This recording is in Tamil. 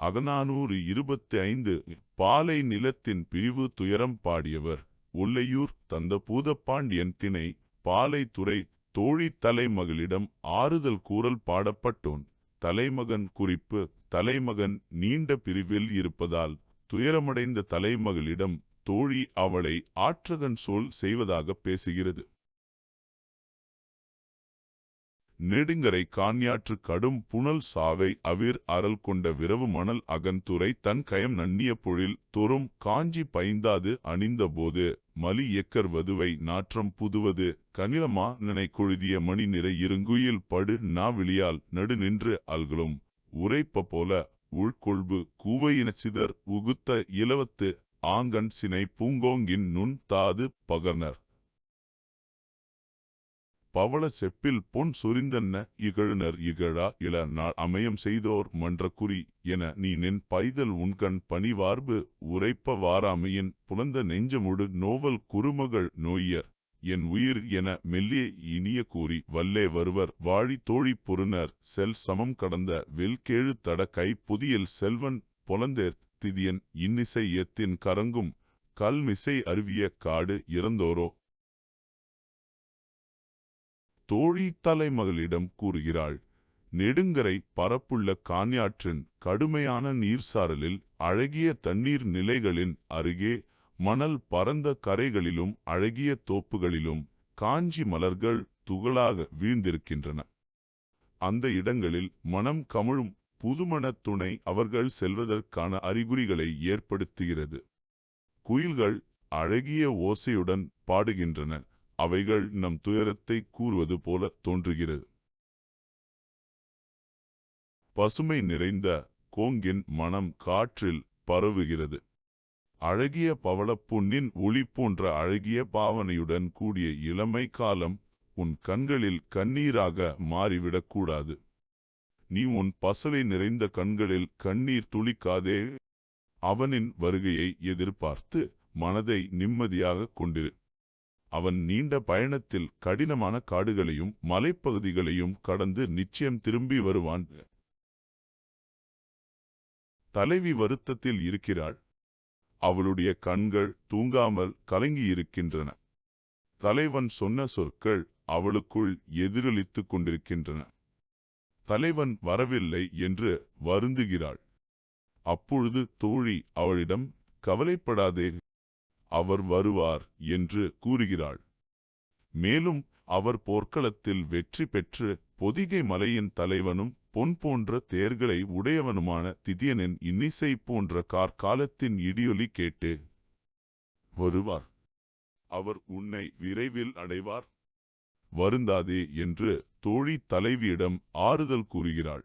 அகநானூறு இருபத்தி ஐந்து பாலை நிலத்தின் பிரிவு துயரம் பாடியவர் உள்ளையூர் தந்த பூதப்பாண்டியன் திணை பாலை துறை தோழி தலைமகளிடம் ஆறுதல் கூறல் பாடப்பட்டோன். தலைமகன் குறிப்பு தலைமகன் நீண்ட பிரிவில் இருப்பதால் துயரமடைந்த தலைமகளிடம் தோழி அவளை ஆற்றகன் சொல் செய்வதாகப் பேசுகிறது. நெடுங்கரை கான்யாற்று கடும் புனல் சாவை அவிர் அறல் கொண்ட விரவு மணல் அகன்துறை தன் கயம் நன்னிய பொழில் தொறும் காஞ்சி பைந்தாது அணிந்தபோது மலி எக்கர் வதுவை நாற்றம் புதுவது கனிலமா நினை கொழுதிய மணி நிறை இருங்குயில் படு நாவிழியால் நடு நின்று அல்களும். உரைப்ப போல உள்கொள்பு கூவையினச் சிதர் உகுத்த இலவத்து ஆங்கன் சினை பூங்கோங்கின் நுண் தாது பகர்னர். பவள செப்பில் பொன் சொரிந்தன்ன? இகழுனர் இகழா இள நாள் அமையம் செய்தோர் மன்றக்குறி என நீ நின் பைதல் உண்கண் பணிவார்பு உரைப்ப வாராமையின் புலந்த நெஞ்சமுடு நோவல் குறுமகள் நோயர் என் உயிர் என மெல்லிய இனிய கூறி வல்லே வருவர் வாழி தோழி பொருனர் செல் சமம் கடந்த வெல்கேழு தட கை புதியல் செல்வன் பொலந்தேர் திதியன் இன்னிசை எத்தின் கரங்கும் கல்மிசை அருவிய காடு இறந்தோரோ? தோழி தலைமகளிடம் கூறுகிறாள் நெடுங்கரை பரப்புள்ள கான்யாற்றின் கடுமையான நீர்சாரலில் அழகிய தண்ணீர் நிலைகளின் அருகே மணல் பரந்த கரைகளிலும் அழகிய தோப்புகளிலும் காஞ்சி மலர்கள் துகளாக வீழ்ந்திருக்கின்றன. அந்த இடங்களில் மனம் கமழும் புதுமணத் துணை அவர்கள் செல்வதற்கான அறிகுறிகளை ஏற்படுத்துகிறது. குயில்கள் அழகிய ஓசையுடன் பாடுகின்றன. அவைகள் நம் துயரத்தை கூறுவது போல தோன்றுகிறது. பசுமை நிறைந்த கோங்கின் மனம் காற்றில் பரவுகிறது. அழகிய பவளப்புண்ணின் ஒளி போன்ற அழகிய பாவனையுடன் கூடிய இளமை காலம் உன் கண்களில் கண்ணீராக மாறிவிடக்கூடாது நீ உன் பசலை நிறைந்த கண்களில் கண்ணீர் துளிக்காதே. அவனின் வருகையை எதிர்பார்த்து மனதை நிம்மதியாக கொண்டிரு. அவன் நீண்ட பயணத்தில் கடினமான காடுகளையும் மலைப்பகுதிகளையும் கடந்து நிச்சயம் திரும்பி வருவான். தலைவி வருத்தத்தில் இருக்கிறாள். அவளுடைய கண்கள் தூங்காமல் கலங்கியிருக்கின்றன. தலைவன் சொன்ன சொற்கள் அவளுக்குள் எதிரொலித்துக் கொண்டிருக்கின்றன. தலைவன் வரவில்லை என்று வருந்துகிறாள். அப்பொழுது தோழி அவளிடம் கவலைப்படாதே அவர் வருவார் என்று கூறுகிறாள். மேலும் அவர் போர்க்களத்தில் வெற்றி பெற்று பொதிகை மலையின் தலைவனும் பொன் போன்ற தேர்களை உடையவனுமான திதியனின் இன்னிசை போன்ற கார்காலத்தின் இடியொலி கேட்டு வருவார். அவர் உன்னை விரைவில் அடைவார். வருந்தாதே என்று தோழி தலைவியிடம் ஆறுதல் கூறுகிறாள்.